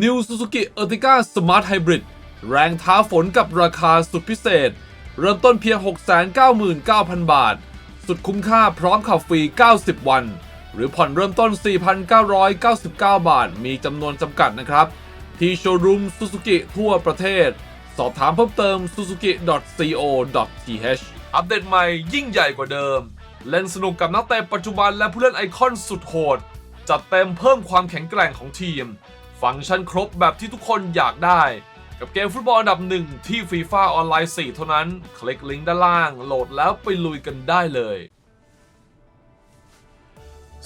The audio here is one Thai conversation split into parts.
New Suzuki Ertiga Smart Hybrid แรงท้าฝนกับราคาสุดพิเศษ เริ่มต้นเพียง 699,000 บาท สุดคุ้มค่าพร้อมขับฟรี 90 วัน หรือผ่อนเริ่มต้น 4,999 บาท มีจำนวนจำกัดนะครับ ที่โชว์รูม Suzuki ทั่วประเทศ สอบถามเพิ่มเติม suzuki.co.th อัปเดตใหม่ยิ่งใหญ่กว่าเดิม เล่นสนุกกับนักเตะปัจจุบันและผู้เล่นไอคอนสุดโหด จัดเต็มเพิ่มความแข็งแกร่งของทีม ฟังก์ชันครบแบบที่ทุกคนอยากได้ กับเกมฟุตบอลอันดับหนึ่งที่ FIFA ออนไลน์ 4 เท่านั้น คลิกลิงก์ด้านล่าง โหลดแล้วไปลุยกันได้เลย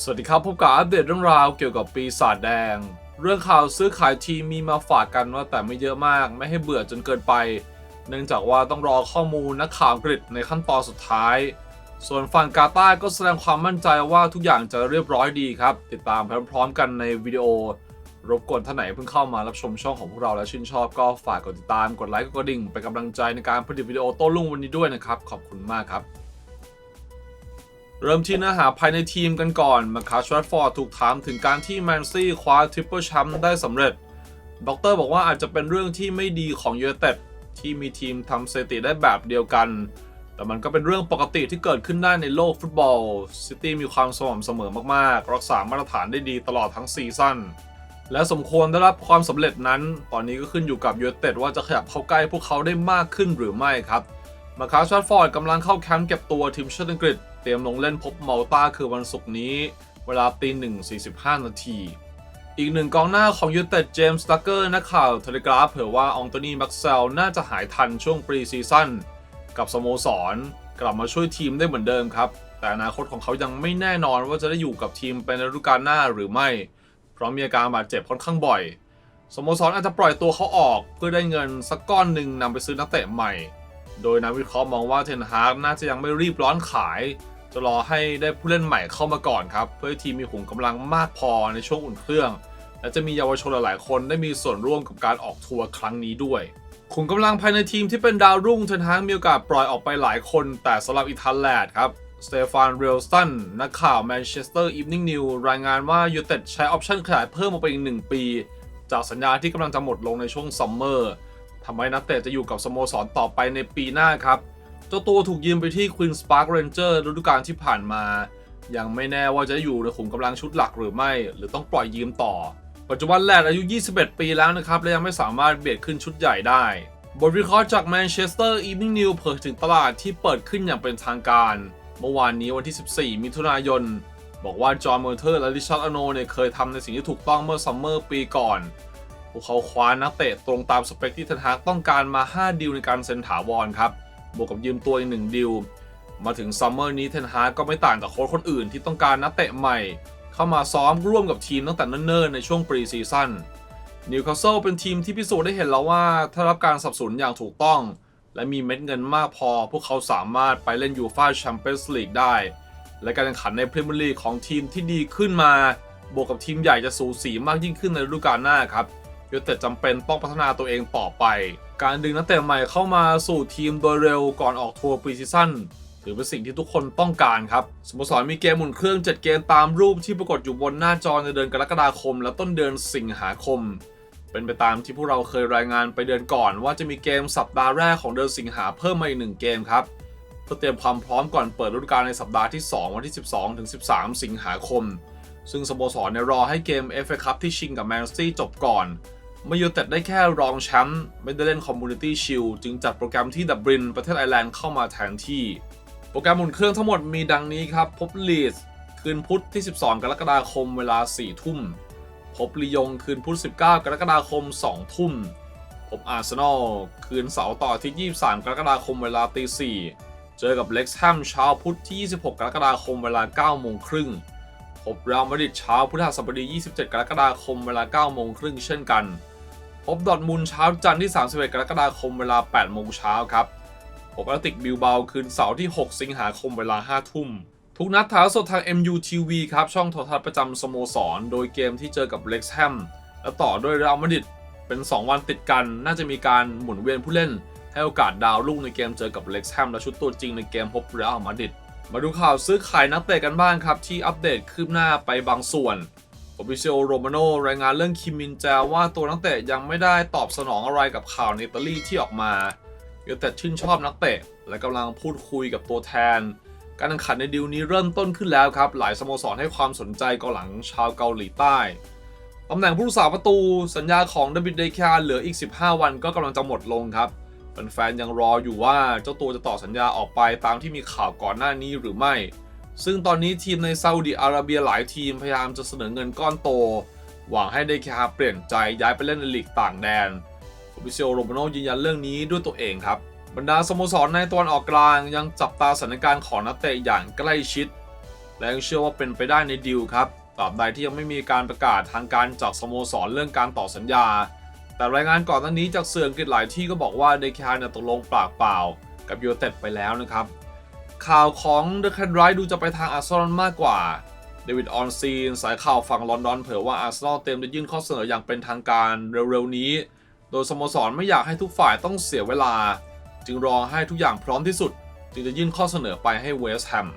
สวัสดีครับ พบกับอัปเดตเรื่องราวเกี่ยวกับปีศาจแดง เรื่องข่าวซื้อขายทีมมีมาฝากกันว่าแต่ไม่เยอะมาก ไม่ให้เบื่อจนเกินไป เนื่องจากว่าต้องรอข้อมูลนักข่าวอังกฤษในขั้นตอนสุดท้ายส่วนฝั่งกาตาก็แสดงความมั่นใจว่าทุกอย่างจะเรียบร้อยดีครับ ติดตามพร้อมๆกันในวิดีโอ รบกวนท่านไหนเพิ่งเข้ามารับชมช่องของพวกเราและชื่นชอบก็ฝากกดติดตามกดไลค์กดกระดิ่งเป็นกำลังใจในการผลิตวิดีโอโต้รุ่งวันนี้ด้วยนะครับ ขอบคุณมากครับ เริ่มที่เนื้อหาภายในทีมกันก่อนมาคาชวัตฟอร์ดถูกถามถึงการที่แมนซี่คว้าทริปเปิลแชมป์ได้สำเร็จด็อกเตอร์บอกว่าอาจจะเป็นเรื่องที่ไม่ดีของยูเต็ดที่มีทีมทำสถิติได้แบบเดียวกัน แต่มันก็เป็นเรื่องปกติที่เกิดขึ้นได้ในโลกฟุตบอล ซิตี้มีความสม่ำเสมอมากๆ รักษามาตรฐานได้ดีตลอดทั้งซีซั่น และสมควรได้รับความสำเร็จนั้น ตอนนี้ก็ขึ้นอยู่กับยูไนเต็ดว่าจะขยับเข้าใกล้พวกเขาได้มากขึ้นหรือไม่ครับ มาคาชัดฟอร์ดกำลังเข้าแคมป์เก็บตัวทีมชาติอังกฤษ เตรียมลงเล่นพบมัลตาคือวันศุกร์นี้ เวลาตีหนึ่งสี่สิบห้านาทีอีกหนึ่งกองหน้าของยูเต็ดเจมส์ตักเกอร์นักข่าวเทเลกราฟเผยว่าอองโตนีแม็กเซลน่าจะหายทันช่วงปรีซีซั่นกับสโมสร กลับมาช่วยทีมได้เหมือนเดิมครับ แต่อนาคตของเขายังไม่แน่นอนว่าจะได้อยู่กับทีมเป็นฤดูกาลหน้าหรือไม่ เพราะมีอาการบาดเจ็บค่อนข้างบ่อย สโมสรอาจจะปล่อยตัวเขาออกเพื่อได้เงินสักก้อนหนึ่งนำไปซื้อนักเตะใหม่ โดยนักวิเคราะห์มองว่าเทนฮาร์กน่าจะยังไม่รีบร้อนขาย จะรอให้ได้ผู้เล่นใหม่เข้ามาก่อนครับ เพื่อให้ทีมมีขุมกำลังมากพอในช่วงอุ่นเครื่อง และจะมีเยาวชนหลายๆ คนได้มีส่วนร่วมกับการออกทัวร์ครั้งนี้ด้วยขุมกำลังภายในทีมที่เป็นดาวรุ่งเทนฮากมีโอกาสปล่อยออกไปหลายคน แต่สำหรับอีธาแลดครับ สเตฟานเรลสตันนักข่าวแมนเชสเตอร์อีฟนิ่งนิวรายงานว่ายูเต็ดใช้ออปชั่นขยายเพิ่มมาไปอีกหนึ่งปี จากสัญญาที่กำลังจะหมดลงในช่วงซัมเมอร์ทำให้นักเตะจะอยู่กับสโมสรต่อไปในปีหน้าครับ เจ้าตัวถูกยืมไปที่ Queen's Park Ranger ฤดูกาลที่ผ่านมา ยังไม่แน่ว่าจะอยู่ในขุมกำลังชุดหลักหรือไม่ หรือต้องปล่อยยืมต่อ ปัจจุบันแลดอายุ 21 ปีแล้วนะครับ และยังไม่สามารถเบียดขึ้นชุดใหญ่ได้บทวิเคราะห์จาก Manchester Evening News เผยถึงตลาดที่เปิดขึ้นอย่างเป็นทางการ เมื่อวานนี้วันที่ 14 มิถุนายน บอกว่าจอห์นเมอร์เทอร์และริชาร์ดอโนเนี่ยเคยทำในสิ่งที่ถูกต้องเมื่อซัมเมอร์ปีก่อนพวกเขาคว้านักเตะตรงตามสเปคที่เทนฮากต้องการมา 5 ดิวในการเซ็นถาวรครับ บวกกับยืมตัวอีกหนึ่งดิว มาถึงซัมเมอร์นี้เทนฮากก็ไม่ต่างจากโค้ชคนอื่นที่ต้องการนักเตะใหม่ เข้ามาซ้อมร่วมกับทีมตั้งแต่เนิ่นๆในช่วงปรีซีซั่นนิวคาสเซิลเป็นทีมที่พิสูจน์ได้เห็นแล้วว่าถ้ารับการสนับสนุนอย่างถูกต้อง และมีเม็ดเงินมากพอ พวกเขาสามารถไปเล่นยูฟ่าแชมเปี้ยนส์ลีกได้ และการแข่งขันในพรีเมียร์ลีกของทีมที่ดีขึ้นมา บวกกับทีมใหญ่จะสูสีมากยิ่งขึ้นในฤดูกาลหน้าครับยูเต็ดจำเป็นต้องพัฒนาตัวเองต่อไป การดึงนักเตะใหม่เข้ามาสู่ทีมโดยเร็วก่อนออกทัวร์ปรีซีซั่นถือเป็นสิ่งที่ทุกคนต้องการครับสโมสรมีเกมหมุนเครื่อง7เกมตามรูปที่ปรากฏอยู่บนหน้าจอในเดือนกรกฎาคม และต้นเดือนสิงหาคม เป็นไปตามที่พวกเราเคยรายงานไปเดือนก่อน ว่าจะมีเกมสัปดาห์แรกของเดือนสิงหาเพิ่มมาอีกหนึ่งเกมครับเพื่อเตรียมความพร้อมก่อนเปิดฤดูกาลในสัปดาห์ที่ 2 วันที่ 12 ถึง 13 สิงหาคม ซึ่งสโมสรเนี่ยรอให้เกม FA Cup ที่ชิงกับแมนซีจบก่อนมื่อยูเต็ดได้แค่รองแชมป์ไม่ได้เล่นคอมมูนิตี้ชิลจึงจัดโปรแกรมที่ดับบินประเทศไอร์แลนด์เข้ามาแทนที่ โปรแกรมหมุนเครื่องทั้งหมดมีดังนี้ครับ พบลีดส์คืนพุธที่ 12 กรกฎาคมเวลา 4 ทุ่ม พบลียงคืนพุธ 19 กรกฎาคม 2 ทุ่ม พบอาร์เซนอลคืนเสาร์ต่อที่ 23 กรกฎาคมเวลาตี4เจอกับเล็กซ์แฮมเช้าพุธที่ 26 กรกฎาคมเวลา9โมงครึ่งพบเรอัลมาดริดเช้าพฤหัสบดี 27 กรกฎาคมเวลา9โมงครึ่งเช่นกัน พบดอทมุนด์เช้าจันทร์ที่ 31 กรกฎาคมเวลา8โมงเช้าครับพบแอตติกบิลเบาคืนเสาร์ที่ 6 สิงหาคมเวลา5ทุ่ม ทุกนัดถ่ายสดทาง MUTV ครับ ช่องโทรทัศน์ประจำสโมสร โดยเกมที่เจอกับเล็กแฮมและต่อด้วยเรอัลมาดริดเป็น 2 วันติดกัน น่าจะมีการหมุนเวียนผู้เล่น ให้โอกาสดาวรุ่งในเกมเจอกับเล็กแฮมและชุดตัวจริงในเกมพบเรอัลมาดริดมาดูข่าวซื้อขายนักเตะกันบ้างครับ ที่อัปเดตคืบหน้าไปบางส่วนโอบิเซโอโรมาโนรายงานเรื่องคิมมินแจว่าตัวนักเตะยังไม่ได้ตอบสนองอะไรกับข่าวในอิตาลีที่ออกมายูไนเต็ดชื่นชอบนักเตะ และกำลังพูดคุยกับตัวแทน การแข่งขันในดีลนี้เริ่มต้นขึ้นแล้วครับ หลายสโมสรให้ความสนใจกองหลังชาวเกาหลีใต้ตำแหน่งผู้รักษาประตูสัญญาของเดวิดเดคาเหลืออีก 15 วันก็กำลังจะหมดลงครับแฟนๆยังรออยู่ว่าเจ้าตัวจะต่อสัญญาออกไปตามที่มีข่าวก่อนหน้านี้หรือไม่ ซึ่งตอนนี้ทีมในซาอุดิอาระเบียหลายทีมพยายามจะเสนอเงินก้อนโต หวังให้เดคาเปลี่ยนใจย้ายไปเล่นในลีกต่างแดนวิเซโอโรมาโนยืนยันเรื่องนี้ด้วยตัวเองครับ บรรดาสโมสรในตะวันออกกลางยังจับตาสถานการณ์ของนักเตะอย่างใกล้ชิด และยังเชื่อว่าเป็นไปได้ในดีลครับตราบใดที่ยังไม่มีการประกาศทางการจากสโมสรเรื่องการต่อสัญญา แต่รายงานก่อนหน้านี้จากสื่ออังกฤษหลายที่ก็บอกว่าเดคานตกลงปากเปล่า กับยูเต็ดไปแล้วนะครับ ข่าวของเดอะแคนไรดูจะไปทางอาร์เซนอลมากกว่าเดวิดออนซีนสายข่าวฝั่งลอนดอนเผยว่าอาร์เซนอลเตรียมจะยื่นข้อเสนออย่างเป็นทางการเร็วๆนี้ โดยสโมสรไม่อยากให้ทุกฝ่ายต้องเสียเวลา จึงรอให้ทุกอย่างพร้อมที่สุด จึงจะยื่นข้อเสนอไปให้เวสต์แฮม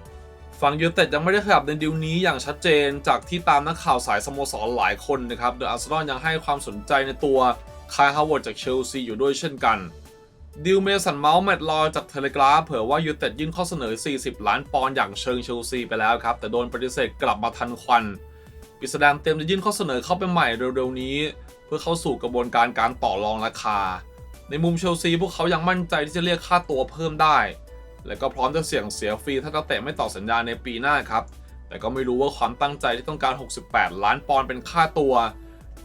ฝั่งยูเต็ดยังไม่ได้ขยับในดีลนี้อย่างชัดเจน จากที่ตามนักข่าวสายสโมสรหลายคนนะครับโดยอาร์เซนอลยังให้ความสนใจในตัวคายฮาวเวิร์ดจากเชลซีอยู่ด้วยเช่นกันดิลเมสันเมาส์แมตลอจากเทเลกราฟเผยว่ายูเต็ดยื่นข้อเสนอ 40 ล้านปอนด์อย่างเชิงเชลซีไปแล้วครับ แต่โดนปฏิเสธกลับมาทันควันปิสแดงเตรียมจะยื่นข้อเสนอเข้าไปใหม่เร็วๆนี้ เพื่อเข้าสู่กระบวนการการต่อรองราคา ในมุมเชลซีพวกเขายังมั่นใจที่จะเรียกค่าตัวเพิ่มได้ และก็พร้อมจะเสี่ยงเสียฟรีถ้านักเตะไม่ต่อสัญญาในปีหน้าครับ แต่ก็ไม่รู้ว่าความตั้งใจที่ต้องการ 68 ล้านปอนด์เป็นค่าตัว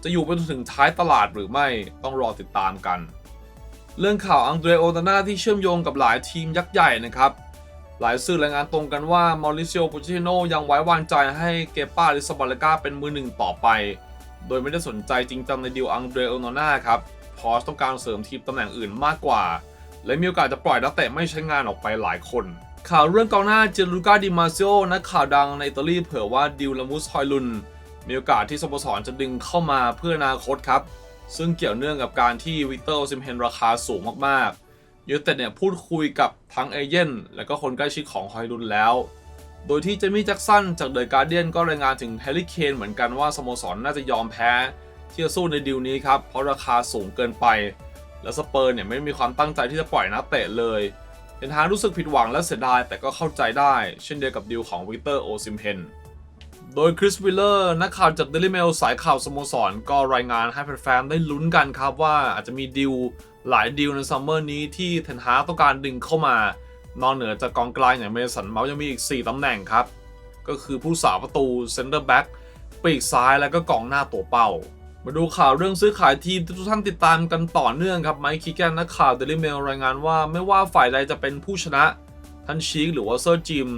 จะอยู่ไปจนถึงท้ายตลาดหรือไม่ต้องรอติดตามกัน เรื่องข่าวอังเดรโอตานาที่เชื่อมโยงกับหลายทีมยักษ์ใหญ่นะครับหลายสื่อรายงานตรงกันว่ามอริเซียโปชิโนยังไว้วางใจให้เกปาลิซาบอลกาเป็นมือหนึ่งต่อไป โดยไม่ได้สนใจจริงจังในดีลอังเดรโอนาครับ พอสต้องการเสริมทีมตำแหน่งอื่นมากกว่า และมีโอกาสจะปล่อยนักเตะไม่ใช้งานออกไปหลายคน ข่าวเรื่องกองหน้าเจลูกาดิมาซิโอนักข่าวดังในอิตาลีเผยว่าดิวลามุสฮอยลุน มีโอกาสที่สโมสรจะดึงเข้ามาเพื่ออนาคตครับ ซึ่งเกี่ยวเนื่องกับการที่วิเตอร์ซิมเฮนราคาสูงมากๆยูเต็ดเนี่ยพูดคุยกับทั้งเอเย่นและก็คนใกล้ชิดของฮอยลุนแล้วโดยที่เจมี่แจ็กสันจากเดอะการ์เดียนก็รายงานถึงแฮร์รี่เคนเหมือนกันว่าสโมสรน่าจะยอมแพ้ ที่จะสู้ในดีลนี้ครับ เพราะราคาสูงเกินไป และสเปอร์เนี่ยไม่มีความตั้งใจที่จะปล่อยนักเตะเลยเทนฮารู้สึกผิดหวังและเสียดายแต่ก็เข้าใจได้ เช่นเดียวกับดีลของวิกเตอร์โอซิมเฮนโดยคริสวิลเลอร์นักข่าวจาก Daily Mail สายข่าวสโมสร ก็รายงานให้แฟนๆได้ลุ้นกันครับว่าอาจจะมีดีลหลายดีลในซัมเมอร์นี้ที่เทนฮาต้องการดึงเข้ามา นอกเหนือจากกองกลางอย่างเมสันเมาส์ยังมีอีก 4 ตำแหน่งครับ ก็คือผู้สาประตูเซนเตอร์แบ็กปีกซ้ายแล้วก็กองหน้าตัวเป้า มาดูข่าวเรื่องซื้อขายทีมทุกท่านติดตามกันต่อเนื่องครับไมค์คิกแกนนักข่าว Daily Mail รายงานว่าไม่ว่าฝ่ายใดจะเป็นผู้ชนะท่านชีกหรือว่าเซอร์จิม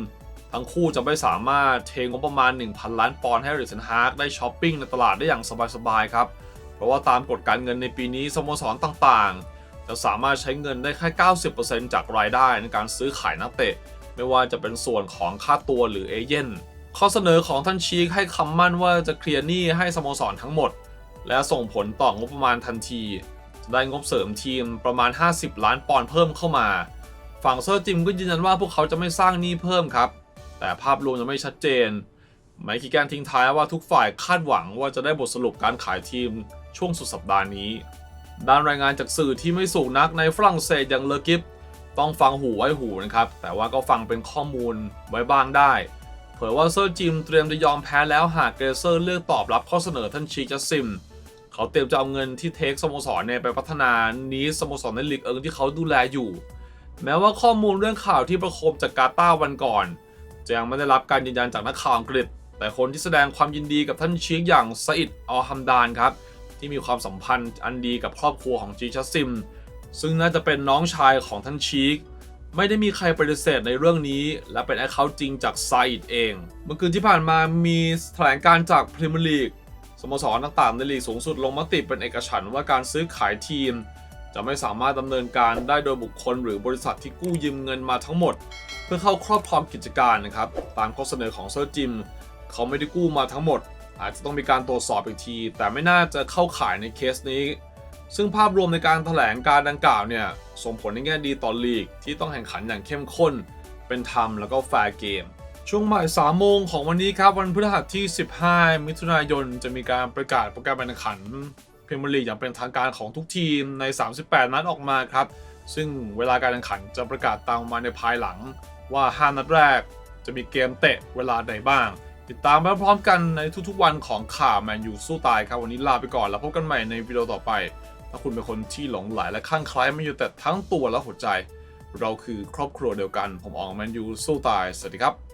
ทั้งคู่จะไม่สามารถเทงบประมาณ 1,000 ล้านปอนด์ให้ริสันฮาร์กได้ช้อปปิ้งในตลาดได้อย่างสบายๆครับ เพราะว่าตามกฎการเงินในปีนี้สโมสรต่างๆ จะสามารถใช้เงินได้แค่ 90%จากรายได้ในการซื้อขายนักเตะ ไม่ว่าจะเป็นส่วนของค่าตัวหรือเอเย่นข้อเสนอของท่านชีคให้คำมั่นว่าจะเคลียร์หนี้ให้สโมสรทั้งหมด และส่งผลต่องบประมาณทันที ได้งบเสริมทีมประมาณ 50 ล้านปอนด์เพิ่มเข้ามา ฝั่งเซอร์จิมก็ยืนยันว่าพวกเขาจะไม่สร้างหนี้เพิ่มครับ แต่ภาพรวมยังไม่ชัดเจน ไมค์คิแกนทิ้งท้ายว่าทุกฝ่ายคาดหวังว่าจะได้บทสรุปการขายทีมช่วงสุดสัปดาห์นี้ ด้านรายงานจากสื่อที่ไม่สูงนักในฝรั่งเศสอย่างเลอกิฟต้องฟังหูไว้หูนะครับ แต่ว่าก็ฟังเป็นข้อมูลไว้บ้างได้เผยว่าเซอร์จิมเตรียมจะยอมแพ้แล้วหากเกรเซอร์เลือกตอบรับข้อเสนอท่านชีจัสซิม เขาเตรียมจะเอาเงินที่เทคสโมสรเนี่ยไปพัฒนานี้สโมสรในลีกเอิงที่เขาดูแลอยู่ แม้ว่าข้อมูลเรื่องข่าวที่ประโคมจากกาตาร์วันก่อนจะยังไม่ได้รับการยืนยันจากนักข่าวอังกฤษ แต่คนที่แสดงความยินดีกับท่านชีคอย่างซาอิดอัลฮัมดานครับ ที่มีความสัมพันธ์อันดีกับครอบครัวของจีชัสซิม ซึ่งน่าจะเป็นน้องชายของท่านชีคไม่ได้มีใครปฏิเสธในเรื่องนี้ และเป็นแอคเคาท์จริงจากซาอิดเอง เมื่อคืนที่ผ่านมามีแถลงการจากพรีเมียร์ลีก สโมสรต่างๆในลีกสูงสุดลงมติเป็นเอกฉันท์ว่าการซื้อขายทีม จะไม่สามารถดำเนินการได้โดยบุคคลหรือบริษัทที่กู้ยืมเงินมาทั้งหมด เพื่อเข้าครอบครองกิจการนะครับตามข้อเสนอของเซอร์จิม เขาไม่ได้กู้มาทั้งหมด อาจจะต้องมีการตรวจสอบอีกที แต่ไม่น่าจะเข้าข่ายในเคสนี้ ซึ่งภาพรวมในการถแถลงการดังกล่าวเนี่ยส่งผลในแง่ดีต่อลีกที่ต้องแข่งขันอย่างเข้มข้น เป็นธรรมแล้วก็แฟร์เกม ช่วงบ่าย3โมงของวันนี้ครับ วันพฤหัสที่ 15 มิถุนายน จะมีการประกาศโปรแกรมการแข่งขันพรีเมียร์ลีกอย่างเป็นทางการของทุกทีมใน 38 นัดออกมาครับ ซึ่งเวลาการแข่งขันจะประกาศตามมาในภายหลังว่า 5 นัดแรก จะมีเกมเตะเวลาไหนบ้าง ติดตามไปพร้อมกันในทุกๆวันของข่าวแมนยูสู้ตายครับ วันนี้ลาไปก่อนแล้วพบกันใหม่ในวิดีโอต่อไป ถ้าคุณเป็นคนที่หลงไหลและคลั่งคล้แมนยูแต่ทั้งตัวและหัวใจ เราคือครอบครัวเดียวกัน ผมอองแมนยูสู้ตาย สวัสดีครับ